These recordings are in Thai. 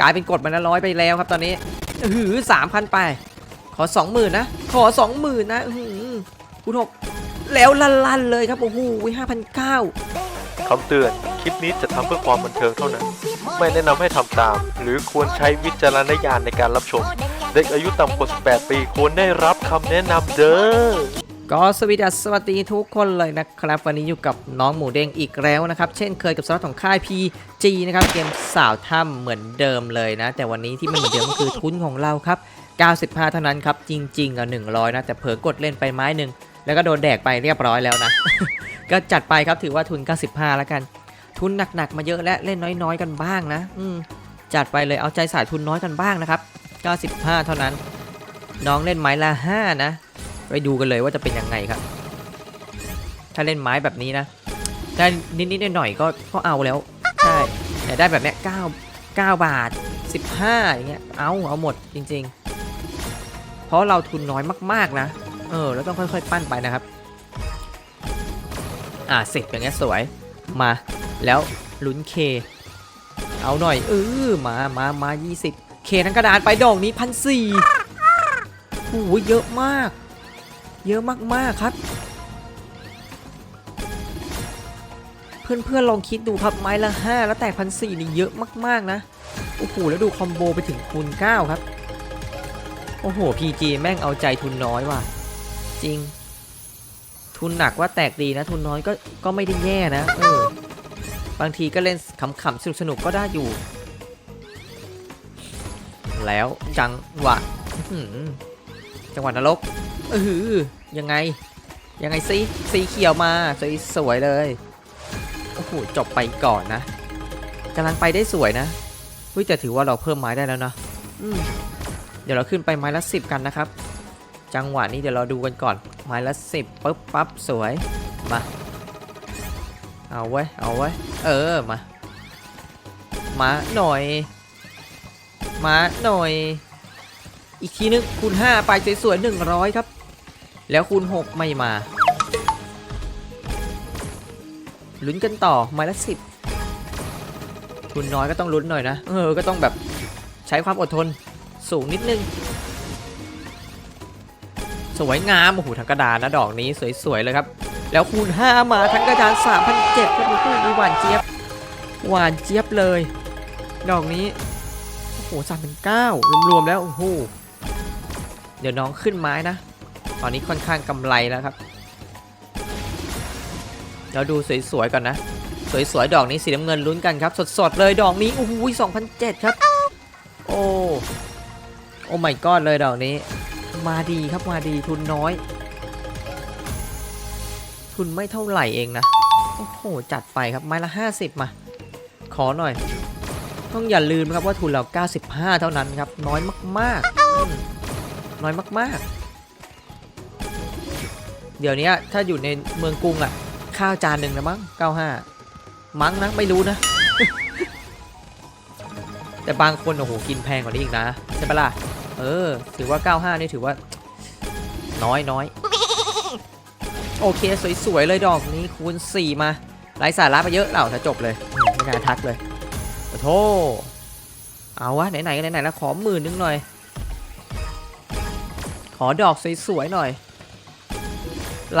กลายเป็นกดมาละร้อยไปแล้วครับตอนนี้หือสามพันไป ขอสองหมื่นนะ ขอสองหมื่นนะอือหือคุณหกแล้วลั่นเลยครับโอ้โหห้าพันเก้าคำเตือน คลิปนี้จะทำเพื่อความบันเทิงเท่านั้น ไม่แนะนำให้ทำตาม หรือควรใช้วิจารณญาณในการรับชม เด็กอายุต่ำกว่า 18 ปีควรได้รับคำแนะนำเด้อ ก็สวัสดีสวัสดีทุกคนเลยนะครับ วันนี้อยู่กับน้องหมูเด้งอีกแล้วนะครับ เช่นเคยกับสล็อตของค่าย PG นะครับ เกมสาวถ้ำเหมือนเดิมเลยนะ แต่วันนี้ที่ไม่เหมือนเดิมก็คือทุนของเราครับ 95 เท่านั้นครับ จริงๆอะ100 นะ แต่เผลอกดเล่นไปไม้หนึ่งแล้วก็โดนแดกไปเรียบร้อยแล้วนะ ก็จัดไปครับถือว่าทุน 95 แล้วกัน ทุนหนักๆ มาเยอะและเล่นน้อยๆ กันบ้างนะอืมจัดไปเลยเอาใจสายทุนน้อยกันบ้างนะครับ 95 เท่านั้น น้องเล่นไม้ละ 5 นะ ไปดูกันเลยว่าจะเป็นยังไงครับ ถ้าเล่นไม้แบบนี้นะได้นิดๆหน่อยๆก็ก็เอาแล้วใช่แต่ได้แบบเนี้ย9 9บาท15อย่างเงี้ยเอาเอาหมดจริง ๆ เพราะเราทุนน้อยมากๆนะ เออแล้วต้องค่อยๆ ปั้นไปนะครับ อ่าสิบอย่างเงี้ยสวยมาแล้วลุ้นเคเอาหน่อยเออมามามา20เคทั้งกระดานไปดอกนี้พันสี่โอ้โหเยอะมาก เยอะมากๆครับ เพื่อนๆลองคิดดูครับไม้ละ 5 แล้วแตกพันสี่นี่เยอะมากๆนะโอ้โหแล้วดูคอมโบไปถึงคูณ9ครับ โอ้โห PG แม่งเอาใจทุนน้อยว่ะ จริง ทุนหนักว่าแตกดีนะ ทุนน้อยก็ก็ไม่ได้แย่นะเออบางทีก็เล่นขำๆสนุกๆก็ได้อยู่ แล้วจังหวะจังหวะนรก เออยังไง ยังไงซิสีเขียวมาสวยสวยๆเลย โอ้โห จบไปก่อนนะกำลังไปได้สวยนะเฮ้ยแต่ถือว่าเราเพิ่มไม้ได้แล้วนะอืมเดี๋ยวเราขึ้นไปไม้ละสิบกันนะครับ จังหวะนี้เดี๋ยวเราดูกันก่อน ไม้ละสิบปุ๊บปั๊บสวย มา เอาไว้ยเอาไว้ยเออ มา มาหน่อย มาหน่อย อีกทีนึงคูณ5ไปสวยๆ100 ครับ แล้วคูณ 6 ไม่มาลุ้นกันต่อไม้ละสิบทุนน้อยก็ต้องลุ้นหน่อยนะ เออ ก็ต้องแบบใช้ความอดทนสูงนิดนึง สวยงามโอ้โหทั้งกระดานนะดอกนี้สวยๆเลยครับ แล้วคูณ 5 มาทั้งกระดาน3,007ครับโอ้โหหวานเจี๊ยบหวานเจี๊ยบเลย ดอกนี้ โอ้โห3,009รวมๆแล้ว โอ้โหเดี๋ยวน้องขึ้นไม้นะ ตอนนี้ค่อนข้างกำไรแล้วครับ เราดูสวยๆก่อนนะ สวยๆ ดอกนี้สีน้ำเงินลุ้นกันครับ สดๆ เลยดอกนี้โอ้โห2007ครับ โอ้โอ้ไม่กอดเลยดอกนี้ มาดีครับมาดีทุนน้อย ทุนไม่เท่าไหร่เองนะ โอ้โห จัดไปครับไม้ละ50มา ขอหน่อย ต้องอย่าลืมครับว่าทุนเรา 95 เท่านั้นครับ น้อยมากๆ น้อยมากๆ เดี๋ยวนี้ถ้าอยู่ในเมืองกรุงอะ ข้าวจานหนึ่งนะมั้ง95มั้งนะไม่รู้นะ แต่บางคนโอ้โหกินแพงกว่านี้อีกนะใช่ปะล่ะเออ ถือว่า 95 นี่ถือว่า น้อยน้อยโอเค สวย ๆ เลยดอกนี้คูณ 4 มาไร้สาระไปเยอะเล่าถ้าจบเลย ไม่น่าทักเลยโอ้โธ่เอาวะ ไหนๆก็ไหนๆแล้วขอหมื่นนึงหน่อย ขอดอกสวย ๆ หน่อย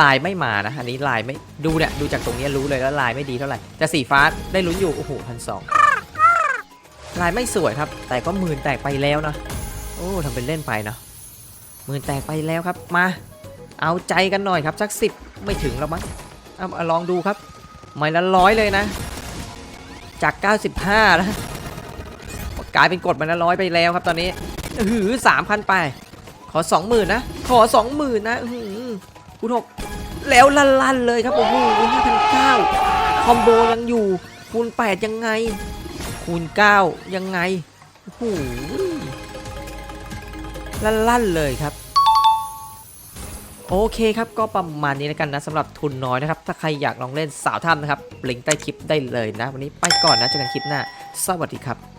ลายไม่มานะอันนี้ลายไม่ดูเนี่ยดูจากตรงนี้รู้เลยแล้วลายไม่ดีเท่าไหร่แต่สีฟ้าได้ลุ้นอยู่โอ้โหพันสองลายไม่สวยครับ แต่ก็หมื่นแตกไปแล้วนะโอ้ทำเป็นเล่นไปเนาะหมื่นแตกไปแล้วครับมา เอาใจกันหน่อยครับสักสิบไม่ถึงแล้วมั้งเอาลองดูครับไม่ละร้อยเลยนะ จาก 95นะกลายเป็นกดมาละร้อยไปแล้วครับตอนนี้หือสามพันไป ขอ20,000นะ ขอ20,000นะอื้อหือ คูณหกแล้วลั่นเลยครับโอ้โห5,900คอมโบยังอยู่ คูณ8ยังไง คูณ9ยังไงโอ้โหลั่นเลยครับโอเคครับก็ประมาณนี้แล้วกันนะสำหรับทุนน้อยนะครับ ถ้าใครอยากลองเล่นสาวถ้ำนะครับลิงก์ใต้คลิปได้เลยนะ วันนี้ไปก่อนนะเจอกันคลิปหน้า สวัสดีครับ